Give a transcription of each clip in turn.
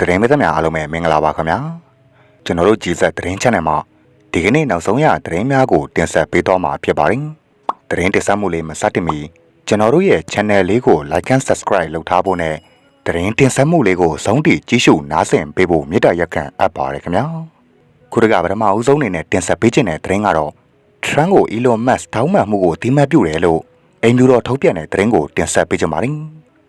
သတင်းမသမားအားလုံးပဲမင်္ဂလာပါခင်ဗျာကျွန်တော်တို့ကြည်ဆက်သတင်း channel မှာဒီကနေ့နောက်ဆုံးရသတင်းများကိုတင်ဆက်ပေးတော့မှာဖြစ်ပါတယ်သတင်းတင်ဆက်မှုလေးမစတင်မီကျွန်တော်တို့ရဲ့ channel လေးကို like and subscribe လုပ်ထားဖို့နဲ့သတင်းတင်ဆက်မှုလေးကိုဆုံးထိကြည့်ရှုနားဆင်ပေးဖို့မေတ္တာရက်ခံအပ်ပါတယ်ခင်ဗျာခုတကပထမအဦးဆုံးအနေနဲ့တင်ဆက်ပေးခြင်းတဲ့သတင်းကတော့ Trump ကို Elon Musk တောင်းပန်မှုကိုအတိမတ်ပြုတယ်လို့အိမ်ဖြူတော်ထုတ်ပြန်တဲ့သတင်းကိုတင်ဆက်ပေးကြပါမယ်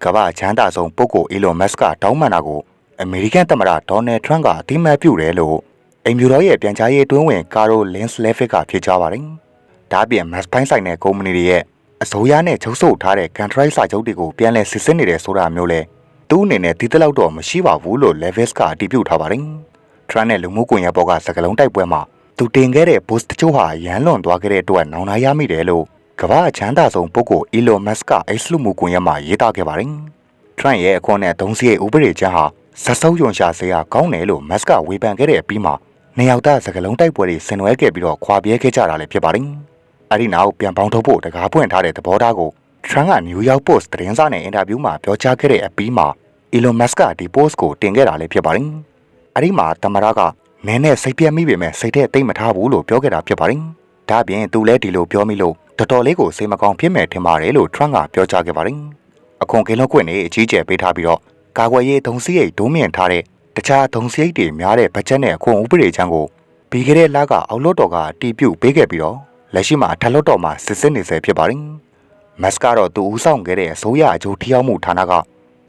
ကမ္ဘာချမ်းသာဆုံးပုဂ္ဂိုလ် Elon Musk ကတောင်းပန်တာကို အမေရိကန်သမ္မတဒေါ်နယ်ထရန့်ကအတိမတ်ပြုတယ်လို့အိမ်ဖြူတော်ရဲ့ပြန်ကြားရေးအတွင်းဝင်ကာရိုလင်းစ်လက်ဖစ်ကဖြေကြားပါတယ်။ဒါ့အပြင် Musk ပိုင်းဆိုင်တဲ့ကုမ္ပဏီတွေရဲ့အစိုးရနဲ့ချုပ်ဆိုထားတဲ့ contract စာချုပ်တွေကိုပြန်လည်စစ်ဆေးနေတယ်ဆိုတာမျိုးလဲသူ့အနေနဲ့ဒီတလောက်တော့မရှိပါဘူးလို့ Levis ကအတည်ပြုထားပါတယ်။ Trump နဲ့လူမှုကွန်ရက်ပေါ်ကစကားလုံးတိုက်ပွဲမှာသူတင်ခဲ့တဲ့ post တချို့ဟာရန်လွန်သွားခဲ့တဲ့အတွက်နောင်နာရမိတယ်လို့ကမ္ဘာအချမ်းသာဆုံးပုဂ္ဂိုလ် Elon Musk က X လူမှုကွန်ရက်မှာရေးသားခဲ့ပါတယ်။ Trump ရဲ့အခွန်နဲ့သုံးစရိတ်ဥပဒေချမ်းဟာ ဆက်ဆုပ်ယွန်ရှာစရာကောင်းတယ်လို့ Musk ကဝေဖန်ခဲ့တဲ့အပြီးမှာနှစ်ယောက်သားစကလုံးတိုက်ပွဲတွေဆင်နွှဲခဲ့ပြီးတော့ခွာပြဲခဲ့ကြတာလည်းဖြစ်ပါတယ်။အဲဒီနောက်ပြန်ပေါင်းထုတ်ဖို့တကားပွင့်ထားတဲ့သဘောထားကို Trump က New York Post သတင်းစာနဲ့အင်တာဗျူးမှာပြောကြားခဲ့တဲ့အပြီးမှာ Elon Musk ကဒီ post ကိုတင်ခဲ့တာလည်းဖြစ်ပါတယ်။အဲဒီမှာတမရကနည်းနည်းစိတ်ပြတ်မိပေမဲ့စိတ်ထဲတိတ်မထားဘူးလို့ပြောခဲ့တာဖြစ်ပါတယ်။ဒါ့အပြင်သူလည်းဒီလိုပြောမိလို့တော်တော်လေးကိုစိတ်မကောင်းဖြစ်မဲ့ထင်ပါတယ်လို့ Trump ကပြောကြားခဲ့ပါတယ်။အခွန်ကင်းလုံးခွင့်နေအကြီးကျယ်ပေးထားပြီးတော့ ကာကွယ်ရေးသုံးစရိတ်ဒုံးမြင့်ထားတဲ့တခြားသုံးစရိတ်တွေများတဲ့ဘတ်ဂျက်နဲ့အခွန်ဥပဒေချမ်းကိုပြီးခဲ့တဲ့လကအောက်လွှတ်တော်ကတီးပြုတ်ပေးခဲ့ပြီးတော့လက်ရှိမှာအထက်လွှတ်တော်မှာစစ်စစ်နေဆဲဖြစ်ပါတယ်။မတ်ကတော့သူဦးဆောင်ခဲ့တဲ့အစိုးရအကျိုးထိရောက်မှုဌာနက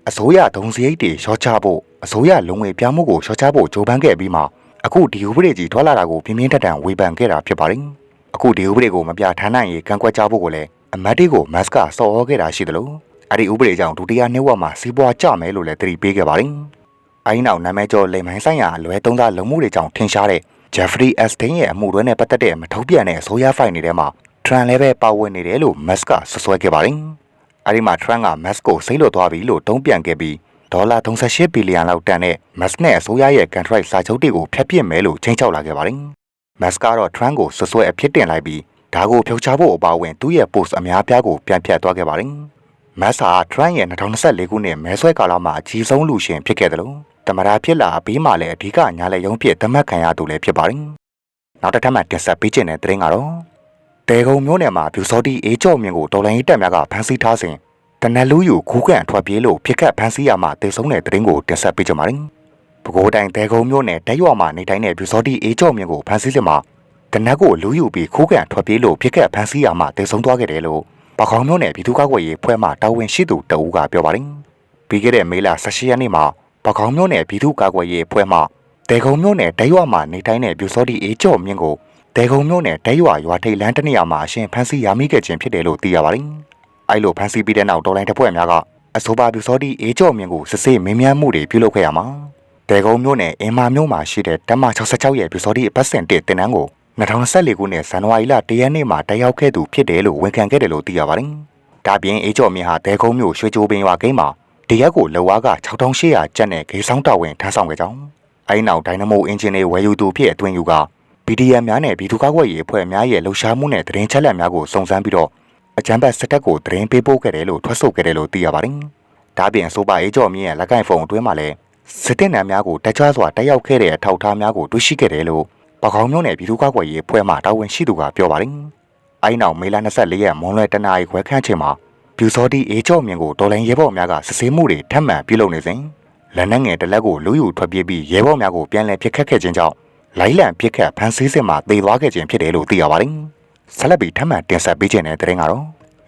အစိုးရသုံးစရိတ်တွေရှော့ချဖို့အစိုးရလုံငွေပြမှုကိုရှော့ချဖို့ကြိုးပမ်းခဲ့ပြီးမှအခုဒီဥပဒေကြီးထွက်လာတာကိုပြင်းပြင်းထန်ထန်ဝေဖန်ခဲ့တာဖြစ်ပါတယ်။အခုဒီဥပဒေကိုမပြထမ်းနိုင်ရေးကန့်ကွက်ကြဖို့ကိုလည်းအမတ်တွေကိုမတ်ကစော်ဩခဲ့တာရှိတယ်လို့ အဲ့ဒီဥပဒေကြောင့်ဒုတိယနှစ်ဝက်မှာစီးပွားကျမယ်လို့လည်းသတိပေးခဲ့ပါတယ်။အဲဒီနောက်နာမည်ကျော်လိမ်မိုင်းဆိုင်ရာအလွဲသုံးစားလုံမှုတွေကြောင့်ထင်ရှားတဲ့ Jeffrey Epstein ရဲ့အမှုတွဲနဲ့ပတ်သက်တဲ့မထုတ်ပြန်တဲ့အစိုးရဖိုင်တွေထဲမှာ Trump လည်းပဲပါဝင်နေတယ်လို့ Musk ကဆွဆွဲခဲ့ပါတယ်။အဲဒီမှာ Trump က Musk ကိုစိတ်လွတ်သွားပြီလို့တုံ့ပြန်ခဲ့ပြီးဒေါ်လာ38ဘီလီယံလောက်တန်တဲ့ Musk နဲ့အစိုးရရဲ့ contract စာချုပ်တွေကိုဖျက်ပစ်မယ်လို့ချိန်ချောက်လာခဲ့ပါတယ်။ Musk ကတော့ Trump ကိုဆွဆွဲအဖြစ်တင်လိုက်ပြီးဒါကိုဖြုတ်ချဖို့အပါအဝင်သူ့ရဲ့ post အများပြားကိုပြန်ဖြတ်သွားခဲ့ပါတယ်။ Musk ဟာ Trump ရဲ့2024ခုနှစ်မဲဆွဲကာလမှာအကြီးဆုံးလူရှင်ဖြစ်ခဲ့တယ်လို့တမရာဖြစ်လာအပြီးမှလည်းအဓိကညာလက်ရုံးဖြစ်သတ်မှတ်ခံရသူလည်းဖြစ်ပါတယ်။နောက်တစ်ထပ်မှတင်ဆက်ပေးခြင်းတဲ့သတင်းကတော့တေကုံမျိုးနယ်မှာပြူစောတိအေးကြော့မြင့်ကိုတော်လိုင်းရေးတပ်များကဖမ်းဆီးထားစဉ်တနက်လူယူခူးကန်ထွက်ပြေးလို့ဖြစ်ခတ်ဖမ်းဆီးရမှတေဆုံးတဲ့သတင်းကိုတင်ဆက်ပေးကြပါမယ်။ပဲခူးတိုင်းတေကုံမျိုးနယ်တိုက်ရွာမှာနေထိုင်တဲ့ပြူစောတိအေးကြော့မြင့်ကိုဖမ်းဆီးစဉ်မှာတနက်ကိုလူယူပြီးခူးကန်ထွက်ပြေးလို့ဖြစ်ခတ်ဖမ်းဆီးရမှတေဆုံးသွားခဲ့တယ်လို့ ပခေါင်းမျိုးနယ်ပြည်သူ့ကာကွယ်ရေးဖွဲ့မှတာဝန်ရှိသူတအူးကပြောပါတယ်။ပြီးခဲ့တဲ့မေလ18ရက်နေ့မှာပခေါင်းမျိုးနယ်ပြည်သူ့ကာကွယ်ရေးအဖွဲ့မှတေကုံမျိုးနယ်တိုက်ရွာမှာနေထိုင်တဲ့ပြူစောတိအေးကြော့မြင့်ကိုတေကုံမျိုးနယ်တိုက်ရွာရွာထိပ်လမ်းတစ်နေရာမှာအရှင်ဖမ်းဆီးရမိခဲ့ခြင်းဖြစ်တယ်လို့သိရပါတယ်။အဲလိုဖမ်းဆီးပြီးတဲ့နောက်တော်လိုင်းတပ်ဖွဲ့များကအဆိုပါပြူစောတိအေးကြော့မြင့်ကိုစစ်ဆေးမင်းမြန်းမှုတွေပြုလုပ်ခဲ့ရမှာတေကုံမျိုးနယ်အင်မာမျိုးမှာရှိတဲ့တမ66ရဲ့ပြူစောတိအပတ်စဉ်တစ်တင်နန်းကို 2014ခုနှစ်ဇန်နဝါရီလ1ရက်နေ့မှာတက်ရောက်ခဲ့သူဖြစ်တယ်လို့ဝန်ခံခဲ့တယ်လို့သိရပါတယ်။ဒါပြင်အေးကြော်မြင့်ဟာတဲကုန်းမြို့ရွှေချိုပင်ရွာကိန်းမှာတရက်ကိုလောဝါက6800ကျပ်နဲ့ဂေးဆောင်တာဝန်ထမ်းဆောင်ခဲ့ကြောင်းအဲဒီနောက်ဒိုင်နမိုအင်ဂျင်တွေဝယ်ယူသူဖြစ်အတွင်ယူက BDM များနဲ့ပြည်သူ့ကာကွယ်ရေးအဖွဲ့များရဲ့လှုပ်ရှားမှုနဲ့သတင်းချက်လက်များကိုစုံစမ်းပြီးတော့အကြမ်းဖက်စစ်တပ်ကိုသတင်းပေးပို့ခဲ့တယ်လို့ထွက်ဆိုခဲ့တယ်လို့သိရပါတယ်။ဒါပြင်ဆိုပါအေးကြော်မြင့်ရဲ့လက်ကင်ဖုန်းအတွင်းမှာလည်းစစ်တပ်နံများကိုတက်ကြွစွာတက်ရောက်ခဲ့တဲ့အထောက်အထားများကိုတွေ့ရှိခဲ့တယ်လို့ ပကောင်းမျိုးနယ်ပြည်သူ့ကာကွယ်ရေးအဖွဲ့မှတာဝန်ရှိသူကပြောပါတယ်။အဲဒီနောက်မေလ24ရက်မွန်လွယ်တနာရီခွဲခန့်ချိန်မှာပြူစောတိအေးကြော့မြင့်ကိုတော်လိုင်းရဲဘော်များကစစ်ဆေးမှုတွေထပ်မံပြုလုပ်နေစဉ်လက်နက်ငယ်တစ်လက်ကိုလူယူထွက်ပြေးပြီးရဲဘော်များကိုပြန်လည်ပစ်ခတ်ခဲ့ခြင်းကြောင့်လိုက်လံပစ်ခတ်ဖမ်းဆီးစစ်မှတေသွားခဲ့ခြင်းဖြစ်တယ်လို့သိရပါတယ်။ဆက်လက်ပြီးထပ်မံတင်ဆက်ပေးခြင်းတဲ့တဲ့ရင်ကတော့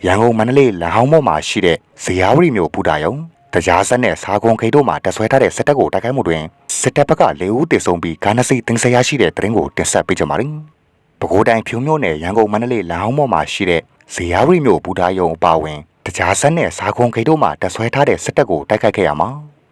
ရန်ကုန်မန္တလေးလမ်းဟောင်းပေါ်မှာရှိတဲ့ဇေယျဝရီမြို့ဘူတာယုံ တရားစက်နဲ့စာကုံခိတ်တို့မှာတဆွဲထားတဲ့စစ်တပ်ကိုတိုက်ခိုက်မှုတွင်စစ်တပ်ဘက်က၄ဦးတေဆုံးပြီးဂါနစီတင်ဆက်ရရှိတဲ့တရင်ကိုတင်ဆက်ပေးကြပါမယ်။ပဲခူးတိုင်းဖြူမြို့နယ်ရန်ကုန်မန္တလေးလမ်းဟောင်းပေါ်မှာရှိတဲ့ဇေယျဝရီမြို့ဘူတာယုံအပါအဝင်တရားစက်နဲ့စာကုံခိတ်တို့မှာတဆွဲထားတဲ့စစ်တပ်ကိုတိုက်ခိုက်ခဲ့ရမှာ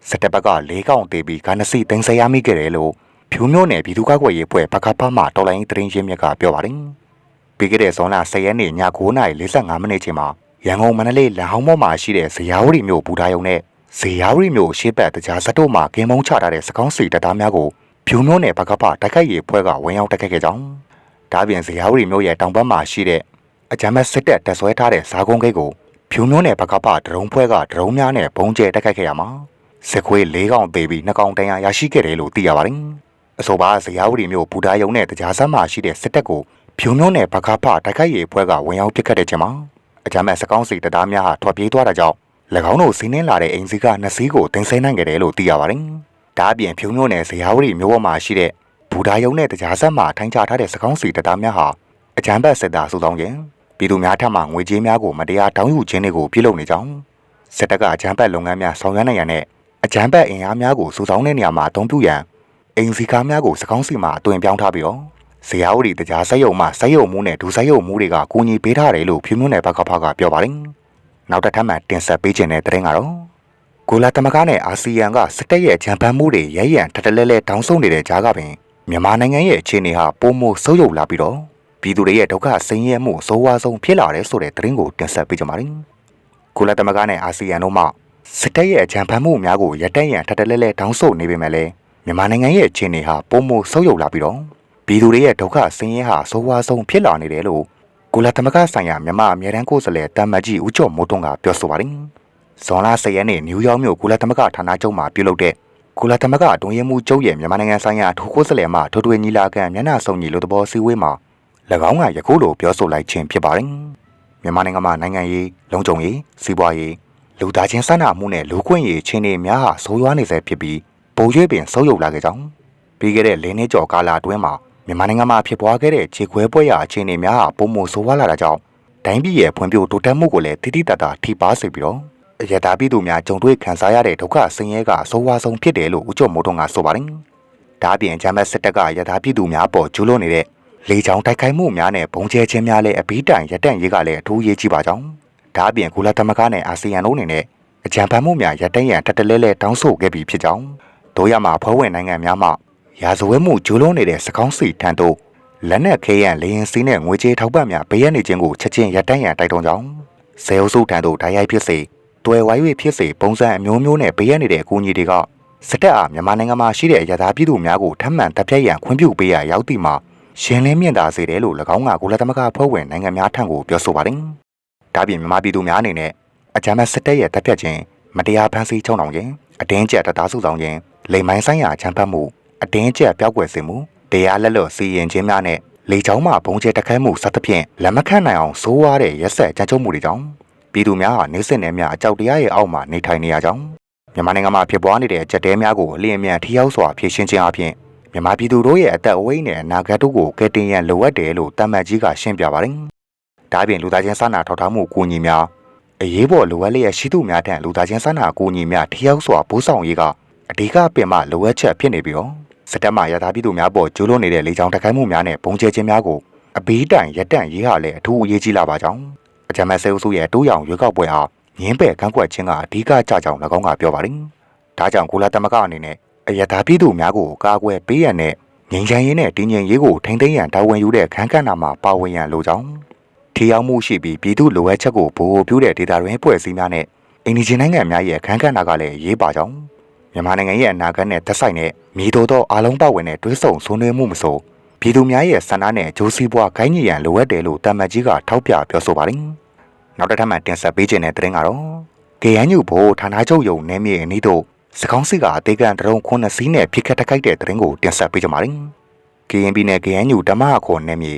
စစ်တပ်ဘက်က၄កောင်တေပြီးဂါနစီတင်ဆက်ရမိခဲ့တယ်လို့ဖြူမြို့နယ်ပြည်သူ့ကာကွယ်ရေးအဖွဲ့ဘကဖမှတော်လိုင်းတရင်ရင်းမြစ်ကပြောပါတယ်။ပြီးခဲ့တဲ့ဇွန်လ10ရက်နေ့ည9:45မိနစ်ချိန်မှာရန်ကုန်မန္တလေးလမ်းဟောင်းပေါ်မှာရှိတဲ့ဇေယျဝရီမြို့ဘူတာယုံနဲ့ ဇေယျရီမျိုးရှေ့ဘက်တရားဇက်တို့မှာကင်းမုံချထားတဲ့စကောင်းစီတပ်သားများကိုဖြူမျိုးနယ်ဘကပတိုက်ခိုက်ရေးဖွဲ့ကဝင်ရောက်တိုက်ခိုက်ခဲ့ကြောင်းဒါပြင်ဇေယျရီမျိုးရဲ့တောင်ဘက်မှာရှိတဲ့အကြမ်းဖက်စစ်တပ်တပ်ဆွဲထားတဲ့ဇာကုန်းဂိတ်ကိုဖြူမျိုးနယ်ဘကပဒရုံဖွဲ့ကဒရုံများနဲ့ဘုံကျဲတိုက်ခိုက်ခဲ့ရမှာစစ်ခွေး၄កောင်သေးပြီး2កောင်တန်ရာရရှိခဲ့တယ်လို့သိရပါတယ်အဆိုပါဇရာဝတီမျိုးဘူဒါယုံနဲ့တရားစမ်းမှာရှိတဲ့စစ်တပ်ကိုဖြုံမျိုးနဲ့ဘခဖတိုက်ခိုက်ရေးအဖွဲ့ကဝင်ရောက်ပစ်ခတ်တဲ့ချိန်မှာအကြမ်းမဲ့စကောင်းစီတပ်သားများဟာထွက်ပြေးသွားတာကြောင့်၎ င်းတို့စီးနှင်းလာတဲ့အိမ်စီးကနှစ်စီးကိုတင်ဆက်နိုင်ခဲ့တယ်လို့သိရပါတယ်ဒါအပြင်ဖြုံမျိုးနဲ့ဇရာဝတီမျိုးပေါ်မှာရှိတဲ့ဘူဒါယုံနဲ့တရားစမ်းမှာထိုင်းချထားတဲ့စကောင်းစီတပ်သားများဟာအကြမ်းဖက်စစ်သားစုဆောင်ခြင်းပြည်သူများထံမှငွေကြေးများကိုမတရားတောင်းယူခြင်းတွေကိုပြုလုပ်နေကြောင်းစစ်တပ်ကအကြမ်းဖက်လုပ်ငန်းများဆောင်ရွက်နိုင်ရတဲ့အကြမ်းဖက်အင်အားများကိုစုဆောင်းတဲ့နေရာမှာအသုံးပြုရန်အိမ်စီကားများကိုစကောင်းစီမှာအသွင်ပြောင်းထားပြီးတော့ဇရာဝတီတရားဆက်ယုံမှဆက်ယုံမှုနဲ့ဒူဆက်ယုံမှုတွေကကူညီပေးထားတယ်လို့ဖြူမျိုးနယ်ဘက်ကဖကပြောပါတယ်။ နောက်တစ်ထပ်မှတင်ဆက်ပေးခြင်းတဲ့တဲ့ရင်ကတော့ကိုလာတမကားနဲ့အာဆီယံကစစ်တပ်ရဲ့ဂျံပန်မှုတွေရဲရံထထလဲလဲတောင်းဆိုနေတဲ့ကြားကပင်မြန်မာနိုင်ငံရဲ့အခြေအနေဟာပုံမိုဆုပ်ယုပ်လာပြီးတော့ပြည်သူတွေရဲ့ဒုက္ခဆင်းရဲမှုအဆိုးဝါးဆုံးဖြစ်လာတဲ့ဆိုတဲ့သတင်းကိုတင်ဆက်ပေးကြပါမယ်။ကိုလာတမကားနဲ့အာဆီယံတို့မှစစ်တပ်ရဲ့အကြံဖန်မှုများကိုရပ်တန့်ရန်ထထလဲလဲတောင်းဆိုနေပေမဲ့လည်းမြန်မာနိုင်ငံရဲ့အခြေအနေဟာပုံမိုဆုပ်ယုပ်လာပြီးတော့ပြည်သူတွေရဲ့ဒုက္ခဆင်းရဲဟာဆိုးဝါးဆုံးဖြစ်လာနေတယ်လို့ ကိုလာတမကဆိုင်ရာမြန်မာအမြဲတမ်းကိုယ်စားလှယ်တမ်မတ်ကြီးဦးကျော်မိုးထွန်းကပြောဆိုပါတယ်။ဇွန်လ10ရက်နေ့နယူးယောက်မြို့ကိုလာတမကဌာနချုပ်မှာပြုလုပ်တဲ့ကိုလာတမကအတွင်းရေးမှူးချုပ်ရဲ့မြန်မာနိုင်ငံဆိုင်ရာထိုကိုယ်စားလှယ်မှထိုးထွေညီလာခံမျက်နှာစုံညီလို့သဘောစည်းဝေးမှာ၎င်းကယခုလိုပြောဆိုလိုက်ခြင်းဖြစ်ပါတယ်။မြန်မာနိုင်ငံမှာနိုင်ငံရေးလုံခြုံရေးစီးပွားရေးလူသားချင်းစာနာမှုနဲ့လူခွင့်ရေးချင်းတွေများဟာဆိုးရွားနေဆဲဖြစ်ပြီးပုံရွေးပင်ဆုပ်ယုပ်လာခဲ့ကြောင်းပြီးခဲ့တဲ့၄နှစ်ကျော်ကာလအတွင်းမှာ မြန်မာနိုင်ငံမှာဖြစ်ပွားခဲ့တဲ့ခြေခွဲပွဲရာအခြေအနေများဟာပုံမှုဆိုးဝါးလာတာကြောင့်တိုင်းပြည်ရဲ့ဖွံ့ဖြိုးတိုးတက်မှုကိုလည်းတိတိတတ်တာထိပါစေပြီးတော့အရတာပြည်သူများကြုံတွေ့ခံစားရတဲ့ဒုက္ခဆင်းရဲကအဆိုးဝါးဆုံးဖြစ်တယ်လို့ဦးကျော်မိုးထွန်းကဆိုပါတယ်။ဒါအပြင်ဂျမ်းမတ်စစ်တပ်ကရတာပြည်သူများပေါ်ကျူးလွန်နေတဲ့လေကြောင်းတိုက်ခိုက်မှုများနဲ့ဘုံကျဲခြင်းများလည်းအဘိတိုင်ရတန့်ရေးကလည်းအထူးရေးကြီးပါကြောင်းဒါအပြင်ကုလသမဂ္ဂနဲ့အာဆီယံတို့အနေနဲ့အကြံဖန်မှုများရတန့်ရန်တက်တလဲလဲတောင်းဆိုခဲ့ပြီးဖြစ်ကြောင်းတို့ရမှာဖွဲ့ဝင်နိုင်ငံများမှ ရာဇဝဲမှုကျူးလွန်နေတဲ့စကောင်းစီထံသို့လက်နက်ခဲယံလေရင်စီးနဲ့ငွေကြေးထောက်ပံ့များပေးရနေခြင်းကိုချက်ချင်းရပ်တန့်ရန်တိုက်တွန်းကြောင်းဇေအုပ်စုထံသို့ဓာတ်ရိုက်ဖြစ်စေတွယ်ဝိုင်း၍ဖြစ်စေပုံစံအမျိုးမျိုးနဲ့ပေးရနေတဲ့အကူအညီတွေကစစ်တပ်အားမြန်မာနိုင်ငံမှာရှိတဲ့ရထားပြည်သူများကိုထပ်မံတပ်ဖြတ်ရန်ခွင့်ပြုပေးရရောက်သည်မှာရှင်လင်းမြင့်တာစေတယ်လို့၎င်းကကုလသမဂ္ဂဖွဲ့ဝင်နိုင်ငံများထံကိုပြောဆိုပါတယ်။ဒါပြင်မြန်မာပြည်သူများအနေနဲ့အကြမ်းဖက်စစ်တပ်ရဲ့တပ်ဖြတ်ခြင်းမတရားဖမ်းဆီးချုံနှောင်ခြင်းအတင်းကျပ်တပ်သားစုဆောင်ခြင်းလိမ်မိုင်းဆိုင်ရာချမ်းဖတ်မှု အတင်းကျပ်ပြောက်ွယ်စေမှုတရားလက်လွတ်စီရင်ခြင်းများနဲ့လေချောင်းမှဘုံကျဲတက်ခိုင်းမှုစသဖြင့်လက်မခံနိုင်အောင်စိုးရတဲ့ရက်ဆက်ကြမ်းကြုတ်မှုတွေကြောင့်ပြည်သူများဟာနေစစ်နယ်များအကြောက်တရားရဲ့အောက်မှာနေထိုင်နေရကြောင်းမြန်မာနိုင်ငံမှာဖြစ်ပွားနေတဲ့ကြက်တဲများကိုအလင်းအမြန်ထိရောက်စွာဖြေရှင်းခြင်းအပြင်မြန်မာပြည်သူတို့ရဲ့အသက်အဝိတ်နဲ့အနာဂတ်တို့ကိုကယ်တင်ရန်လိုအပ်တယ်လို့တမန်ကြီးကရှင်းပြပါတယ်။ဒါ့အပြင်လူသားချင်းစာနာထောက်ထားမှုအကူအညီများအရေးပေါ်လိုအပ်လျက်ရှိသူများထံလူသားချင်းစာနာအကူအညီများထိရောက်စွာပို့ဆောင်ရေးကအဓိကပင်မလိုအပ်ချက်ဖြစ်နေပြီးတော့ စစ်တပ်မှရထားပြည်သူများပေါ်ကျူးလွန်နေတဲ့လေကြောင်းတိုက်ခိုက်မှုများနဲ့ပုံကျဲခြင်းများကိုအဘိတိုင်ရက်တန့်ရေးဟာလည်းအထူးအရေးကြီးလာပါကြောင်းအကြမ်းဖက်ဆဲအုပ်စုရဲ့တိုးရောင်ရွေးကောက်ပွဲအားငင်းပယ်ကန့်ကွက်ခြင်းကအဓိကကြကြောင်း၎င်းကပြောပါတယ်။ဒါကြောင့်ကိုလာတမကအနေနဲ့အရသာပြည်သူများကိုကာကွယ်ပေးရန်နဲ့ငြိမ်းချမ်းရေးနဲ့တည်ငြိမ်ရေးကိုထိန်းသိမ်းရန်တာဝန်ယူတဲ့ခန်းကဏ္ဍမှာပါဝင်ရန်လိုကြောင်းထိရောက်မှုရှိပြီးပြည်သူလိုအပ်ချက်ကိုဗဟိုပြုတဲ့ဒေတာတွင်ဖွဲ့စည်းများနဲ့အင်ဒီဂျင်နိုင်ငံများရဲ့အခန်းကဏ္ဍကလည်းရေးပါကြောင်း မြန်မာနိုင်ငံရဲ့အနာဂတ်နဲ့သက်ဆိုင်တဲ့မြေတော်သောအားလုံးပါဝင်တဲ့တွဲဆုံဆွေးနွေးမှုမဆိုပြည်သူများရဲ့ဆန္ဒနဲ့ဂျိုးစီးပွားခိုင်းညီရန်လိုအပ်တယ်လို့တမန်ကြီးကထောက်ပြပြောဆိုပါတယ်။နောက်တစ်ထပ်မှတင်ဆက်ပေးခြင်းတဲ့သတင်းကတော့ KNU ဘိုးဌာနချုပ်ယုံနေမြေအနီးတို့စကောင်းစီကအသေးကန်တရုံခုနှစ်စီးနဲ့ဖိခတ်တက်ခိုက်တဲ့သတင်းကိုတင်ဆက်ပေးကြပါမယ်။ KNB နဲ့ KNU ဓမ္မအခေါ်နေမြေ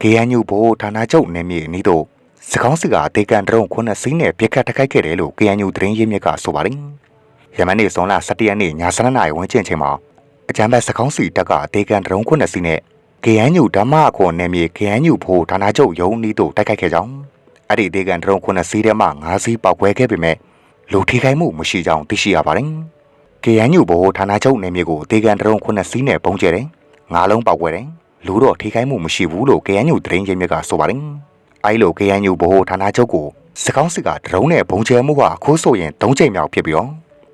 KNU ဘိုးဌာနချုပ်နေမြေအနီးတို့စကောင်းစီကအသေးကန်တရုံခုနှစ်စီးနဲ့ဖိခတ်တက်ခိုက်ခဲ့တယ်လို့ KNU သတင်းရင်းမြစ်ကဆိုပါတယ်။ ယမန်နေ့ဇွန်လ17ရက်နေ့ည7:00နာရီဝန်းကျင်ချိန်မှာအကြမ်းဖက်စကောင်းစီတပ်ကအသေးကန်တရုံခုနှစ်စီးနဲ့ KNU ဓမ္မအခေါ်နေမြေ KNU ဘိုးဌာနချုပ်ယုံအနီးတို့တိုက်ခိုက်ခဲ့ကြောင်းအဲ့ဒီသေးကန်တရုံခုနှစ်စီးထဲမှာ9စီးပောက်ကွဲခဲ့ပေမဲ့လူထိခိုက်မှုမရှိကြောင်းသိရှိရပါတယ်။ KNU ဘိုးဌာနချုပ်နေမြေကိုဒေကန်တရုံခုနှစ်စီးနဲ့ပုံကျဲတယ်။ငါးလုံးပောက်ကွဲတယ်။လူတော့ထိခိုက်မှုမရှိဘူးလို့ KNU သတင်းရင်းမြစ်ကဆိုပါတယ်။အဲလို KNU ဘိုးဌာနချုပ်ကိုစကောင်းစစ်ကဒရုန်းနဲ့ပုံကျဲမှုကအခုဆိုရင်၃ချိန်မြောက်ဖြစ်ပြီးတော့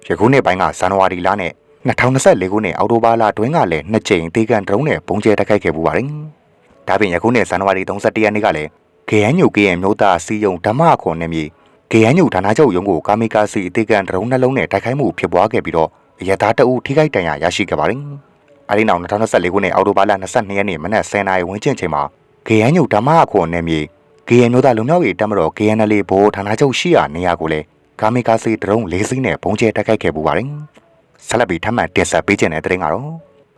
ယခုနှစ်ပိုင်းကဇန်နဝါရီလနဲ့2024ခုနှစ်အောက်တိုဘာလတွင်းကလည်းနှစ်ချိန်ဒေကန်ဒရုန်းနဲ့ပုံကျဲတိုက်ခိုက်ခဲ့ပူပါတယ်။ဒါပြင်ယခုနှစ်ဇန်နဝါရီ31ရက်နေ့ကလည်း KNU KN မျိုးသားစီယုံဓမ္မခွန်နေမြေ KNU ဌာနချုပ်ရုံးကိုကာမီကာစီအသေးကန်ဒရုန်းနှလုံးနဲ့တိုက်ခိုက်မှုဖြစ်ပွားခဲ့ပြီးတော့ရသားတအုပ်ထိခိုက်ဒဏ်ရာရရှိခဲ့ပါတယ်။အဲဒီနောက်2024ခုနှစ်အောက်တိုဘာလ22ရက်နေ့မနက်10:00နာရီဝန်းကျင်ချိန်မှာ KNU ဓမ္မအခွန်နယ်မြေ KN မျိုးသားလူမျိုးရေးတပ်မတော် KNL ဘိုးဌာနချုပ်ရှိရာနေရာကိုလည်း ကာမီကာစီဒရုန်း၄စီးနဲ့ပုံကျဲတိုက်ခိုက်ခဲ့ပူပါတယ်။ဆက်လက်ပြီးထပ်မံတင်ဆက်ပေးခြင်းတဲ့တဲ့ရင်ကတော့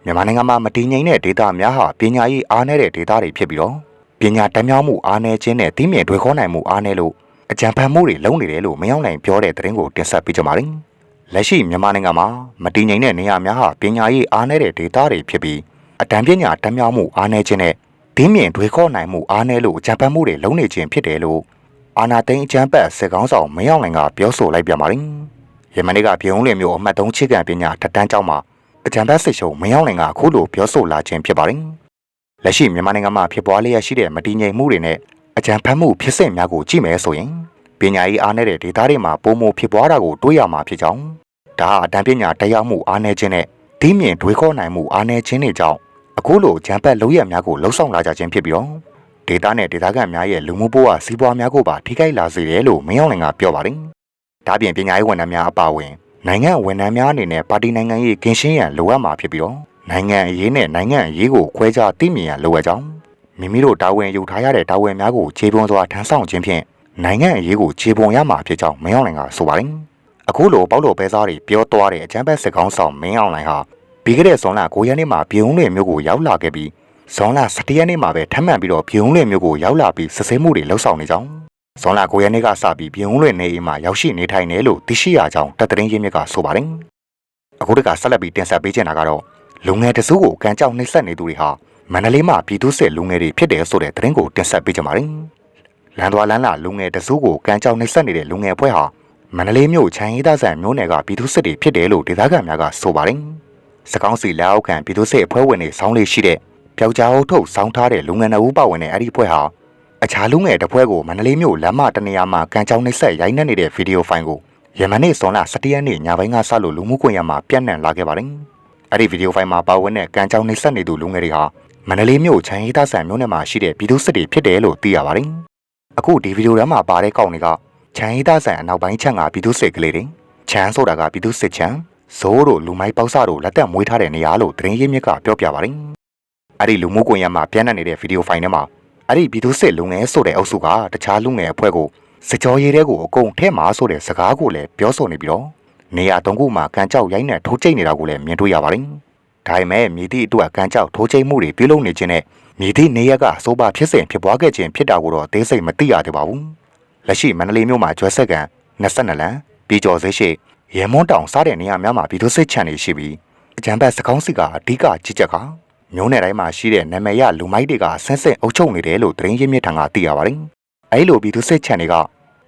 မြန်မာနိုင်ငံမှာမတည်ငြိမ်တဲ့ဒေသများဟာပညာရေးအားနည်းတဲ့ဒေသတွေဖြစ်ပြီးတော့ပညာတတ်မြောက်မှုအားနည်းခြင်းနဲ့တည်မြဲတွေခေါ်နိုင်မှုအားနည်းလို့အကြံဖန်မှုတွေလုံးနေတယ်လို့မရောက်နိုင်ပြောတဲ့တဲ့ရင်ကိုတင်ဆက်ပေးကြပါမယ်။လက်ရှိမြန်မာနိုင်ငံမှာမတည်ငြိမ်တဲ့နေရာများဟာပညာရေးအားနည်းတဲ့ဒေသတွေဖြစ်ပြီးအတန်ပညာတတ်မြောက်မှုအားနည်းခြင်းနဲ့တည်မြဲတွေခေါ်နိုင်မှုအားနည်းလို့အကြံဖန်မှုတွေလုံးနေခြင်းဖြစ်တယ်လို့ အာနာသိန်းအကျန်းပတ်စစ်ကောင်းဆောင်မင်းအောင်လှိုင်ကပြောဆိုလိုက်ပြန်ပါတယ်။ယမနေ့ကပြုံးလင်မျိုးအမှတ်3ချစ်ကန်ပညာထက်တန်းကျောင်းမှာအကျန်းပတ်စစ်ရှုံမင်းအောင်လှိုင်ကအခုလိုပြောဆိုလာခြင်းဖြစ်ပါတယ်။လက်ရှိမြန်မာနိုင်ငံမှာဖြစ်ပွားလျက်ရှိတဲ့မတည်ငြိမ်မှုတွေနဲ့အကျန်းဖတ်မှုဖြစ်စဉ်များကိုကြည့်မယ်ဆိုရင်ပညာရေးအားနည်းတဲ့ဒေသတွေမှာပုံမဖြစ်ပွားတာကိုတွေးရမှာဖြစ်ကြောင်းဒါဟာအတန်းပညာတရားမှုအားနည်းခြင်းနဲ့ဒီမြင်တွေးခေါ်နိုင်မှုအားနည်းခြင်းတွေကြောင့်အခုလိုဂျမ်ပတ်လုံးရများကိုလှုံ့ဆော်လာကြခြင်းဖြစ်ပြီးတော့ ဒေတာနဲ့ဒေတာကန်များရဲ့လူမှုဘဝစီးပွားများကိုပါထိခိုက်လာစေတယ်လို့မင်းအောင်လှိုင်ကပြောပါတယ်။ဒါပြင်ပညာရေးဝန်ထမ်းများအပါအဝင်နိုင်ငံဝန်ထမ်းများအနေနဲ့ပါတီနိုင်ငံရေးကင်းရှင်းရန်လိုအပ်မှာဖြစ်ပြီးတော့နိုင်ငံအရေးနဲ့နိုင်ငံအရေးကိုခွဲခြားသိမြင်ရန်လိုအပ်ကြောင်းမိမိတို့တာဝန်ယူထားရတဲ့တာဝန်များကိုခြေပွန်စွာထမ်းဆောင်ခြင်းဖြင့်နိုင်ငံအရေးကိုခြေပွန်ရမှာဖြစ်ကြောင်းမင်းအောင်လှိုင်ကဆိုပါတယ်။အခုလိုပေါက်လို့ပဲစားတွေပြောသွားတဲ့အကြမ်းဖက်စစ်ကောင်းဆောင်မင်းအောင်လှိုင်ဟာပြီးခဲ့တဲ့ဇွန်လ9ရက်နေ့မှာပြည်ုံလွင်မြို့ကိုရောက်လာခဲ့ပြီး ဇွန်လ17ရက်နေ့မှာပဲထပ်မံပြီးတော့ပြုံးလွင်မြို့ကိုရောက်လာပြီးစစ်ဆေးမှုတွေလှုပ်ဆောင်နေကြောင်းဇွန်လ9ရက်နေ့ကစပြီးပြုံးလွင်နေအိမ်မှာရောက်ရှိနေထိုင်နေလို့သိရှိရကြောင်းတပ်သတင်းရင်းမြစ်ကဆိုပါတယ်အခုတကဆက်လက်ပြီးတင်ဆက်ပေးချင်တာကတော့လူငယ်တစုကိုကံကြောက်နှိပ်စက်နေသူတွေဟာမန္တလေးမှာပြည်သူစစ်လူငယ်တွေဖြစ်တယ်ဆိုတဲ့သတင်းကိုတင်ဆက်ပေးချင်ပါတယ်လန်သွားလန်းလာလူငယ်တစုကိုကံကြောက်နှိပ်စက်နေတဲ့လူငယ်အဖွဲ့ဟာမန္တလေးမြို့ချမ်းရီးသားဆန်မြို့နယ်ကပြည်သူစစ်တွေဖြစ်တယ်လို့ဒေသခံများကဆိုပါတယ်စကောင်းစီလက်အောက်ခံပြည်သူစစ်အဖွဲ့ဝင်တွေဆောင်းလေးရှိတဲ့ ပျောက်ကြားအုပ်ထုတ်စောင်းထားတဲ့လူငယ်နှုပ်ပါဝင်တဲ့အဲ့ဒီဖွဲ့ဟာအခြားလူငယ်တစ်ဖွဲ့ကိုမန္တလေးမြို့လမ်းမတနေရာမှာကန်ချောင်းနှိပ်စက်ရိုက်နှက်နေတဲ့ဗီဒီယိုဖိုင်ကိုယမနေ့ဇွန်လ17ရက်နေ့ညပိုင်းကစလို့လူမှုကွန်ရက်မှာပြန့်နှံ့လာခဲ့ပါတယ်။အဲ့ဒီဗီဒီယိုဖိုင်မှာပါဝင်တဲ့ကန်ချောင်းနှိပ်စက်နေသူလူငယ်တွေဟာမန္တလေးမြို့ချမ်းရီးသားဆန်မြို့နယ်မှာရှိတဲ့ပြည်သူစစ်တွေဖြစ်တယ်လို့သိရပါတယ်။အခုဒီဗီဒီယိုထဲမှာပါတဲ့ကောင်တွေကချမ်းရီးသားဆန်အနောက်ပိုင်းချမ်းကပြည်သူစစ်ကလေးတွေချမ်းဆိုတာကပြည်သူစစ်ချမ်းဇိုးတို့လူမိုက်ပေါက်စတို့လက်သက်မွေးထားတဲ့နေရာလို့သတင်းရင်းမြစ်ကပြောပြပါတယ်။ အဲ့ဒီလူမှုကွန်ရက်မှာပြန့်နှံ့နေတဲ့ဗီဒီယိုဖိုင်ထဲမှာအဲ့ဒီပြည်သူစစ်လူငယ်ဆိုတဲ့အုပ်စုကတခြားလူငယ်အဖွဲ့ကိုစစ်ကြောရေးတဲ့ကိုအကုန်ထဲမှာဆိုတဲ့စကားကိုလည်းပြောဆိုနေပြီးတော့နေရာတုံးခုမှာကန်ကြောက်ရိုင်းနဲ့ထိုးကျိတ်နေတာကိုလည်းမြင်တွေ့ရပါတယ်။ဒါပေမဲ့မြေတီအတွက်ကကန်ကြောက်ထိုးကျိတ်မှုတွေပြုလုပ်နေခြင်းနဲ့မြေတီနေရက်ကစိုးပါဖြစ်စဉ်ဖြစ်ပွားခဲ့ခြင်းဖြစ်တာကိုတော့သိစိတ်မသိရသေးပါဘူး။လက်ရှိမန္တလေးမြို့မှာကျွဲဆက်ကန်22လမ်းပြည်ကျော်စေးရှိရဲမွန်းတောင်စားတဲ့နေရာများမှာပြည်သူစစ်ချန်နေရှိပြီးအကြံဘက်စကောင်းစီကအဓိကကြီးကြက်က မျိုးနယ်တိုင်းမှာရှိတဲ့နာမည်ရလူမိုက်တွေကဆန်းစစ်အုပ်ချုပ်နေတယ်လို့သတင်းရင်းမြစ်ထံကသိရပါတယ်။အဲဒီလိုပြည်သူစစ်ချန်တွေက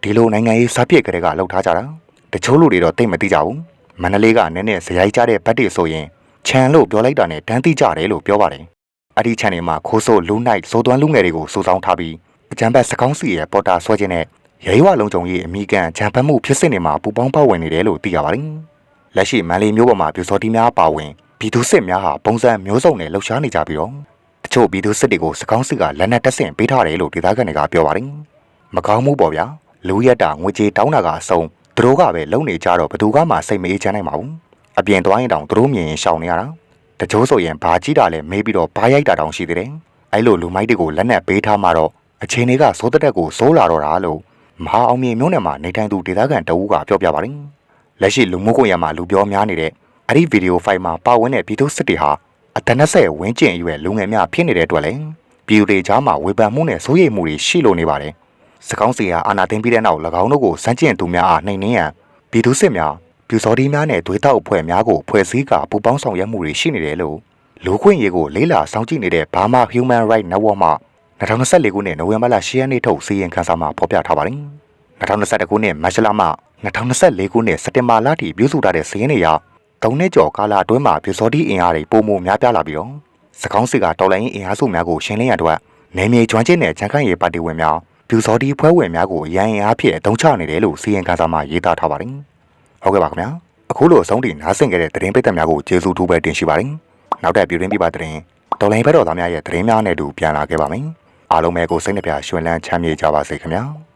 ဒီလိုနိုင်ငံရေးစာပြစ်ကလေးကလှုပ်ထားကြတာတချို့လူတွေတော့သိမသိကြဘူး။မန္တလေးကနည်းနည်းဇယိုက်ကြတဲ့ဘတ်တွေဆိုရင်ချန်လို့ပြောလိုက်တာနဲ့တန်းသိကြတယ်လို့ပြောပါတယ်။အဲ့ဒီချန်တွေမှာခိုးဆိုးလူနိုင်စိုးသွမ်းလူငယ်တွေကိုစုဆောင်းထားပြီးအကြံဘက်စကောင်းစီရဲ့ပေါ်တာဆွဲခြင်းနဲ့ရဲရွာလုံးကြုံရေးအမိကန်ဂျံဖတ်မှုဖြစ်စဉ်တွေမှာပူပေါင်းပါဝင်နေတယ်လို့သိရပါတယ်။လက်ရှိမန္တလေးမြို့ပေါ်မှာပြူစောတိများပါဝင် ပြည်သူစစ်များဟာပုံစံမျိုးစုံနဲ့လှုပ်ရှားနေကြပြီးတော့တချို့ပြည်သူစစ်တွေကိုစကောင်းစစ်ကလက်နက်တက်ဆင့်ပေးထားတယ်လို့ဒေသခံတွေကပြောပါတယ်။မကောင်းမှုပေါ့ဗျာ။လူရက်တာငွေကြေးတောင်းတာကအဆုံးသူတို့ကပဲလုံနေကြတော့ဘသူကမှစိတ်မအေးချမ်းနိုင်ပါဘူး။အပြင်သွားရင်တောင်သူတို့မြင်ရင်ရှောင်နေရတာ။တချို့ဆိုရင်ဘာကြည့်တာလဲမေးပြီးတော့ဘာရိုက်တာတောင်ရှိသေးတယ်။အဲ့လိုလူမိုက်တွေကိုလက်နက်ပေးထားမှတော့အချိန်တွေကစိုးတက်တက်ကိုစိုးလာတော့တာလို့မဟာအောင်မြေမျိုးနယ်မှာနေထိုင်သူဒေသခံတအူးကပြောပြပါတယ်။လက်ရှိလူမှုကွန်ရက်မှာလူပြောများနေတဲ့ အဲ့ဒီဗီဒီယိုဖိုင်မှာပါဝင်တဲ့ပြည်သူစစ်တွေဟာအတနက်ဆက်ဝင်းကျင်အရွယ်လူငယ်များဖြစ်နေတဲ့အတွက်လည်းပြည်သူတွေကြားမှာဝေဖန်မှုနဲ့စိုးရိမ်မှုတွေရှိလို့နေပါတယ်။စကောင်းစီဟာအာနာသိမ့်ပြီးတဲ့နောက်၎င်းတို့ကိုစန့်ကျင်သူများအားနှိမ်နင်းရန်ပြည်သူစစ်များပြူစော်ဒီများနဲ့သွေးတောက်အဖွဲ့များကိုဖွဲ့စည်းကာပူပေါင်းဆောင်ရွက်မှုတွေရှိနေတယ်လို့လူခွင့်ရေးကိုလေးလာစောင့်ကြည့်နေတဲ့ Burma Human Rights Network မှ2024ခုနှစ်နိုဝင်ဘာလ10ရက်နေ့ထုတ်စီရင်ခန်းစာမှာဖော်ပြထားပါတယ်။2021ခုနှစ်မတ်လမှ2024ခုနှစ်စက်တင်ဘာလထိပြုစုထားတဲ့စီရင်တွေအရ ၃နှစ်ကျော်ကာလအတွင်းမှာပြူစောတိအင်အားတွေပုံမများပြားလာပြီးတော့စကောင်းစီကတော်လိုင်းအင်အားစုများကိုရှင်းလင်းရတဲ့နေမြေကျွမ်းကျင်တဲ့ဂျန်ခန့်ရေးပါတီဝင်များပြူစောတိဖွဲ့ဝင်များကိုရန်အင်အားဖြင့်အသုံးချနေတယ်လို့စီရင်ခန်းစာမှာရေးသားထားပါတယ်။ဟုတ်ကဲ့ပါခင်ဗျာ။အခုလိုအဆုံးထိနားဆင်ခဲ့တဲ့သတင်းပိတ်သက်များကိုကျေးဇူးထူးပဲတင်ရှိပါတယ်။နောက်ထပ်ပြည်တွင်းပြပသတင်းတော်လိုင်းဘက်တော်သားများရဲ့သတင်းများနဲ့အတူပြန်လာခဲ့ပါမယ်။အားလုံးပဲကိုစိတ်နှပြရွှင်လန်းချမ်းမြေ့ကြပါစေခင်ဗျာ။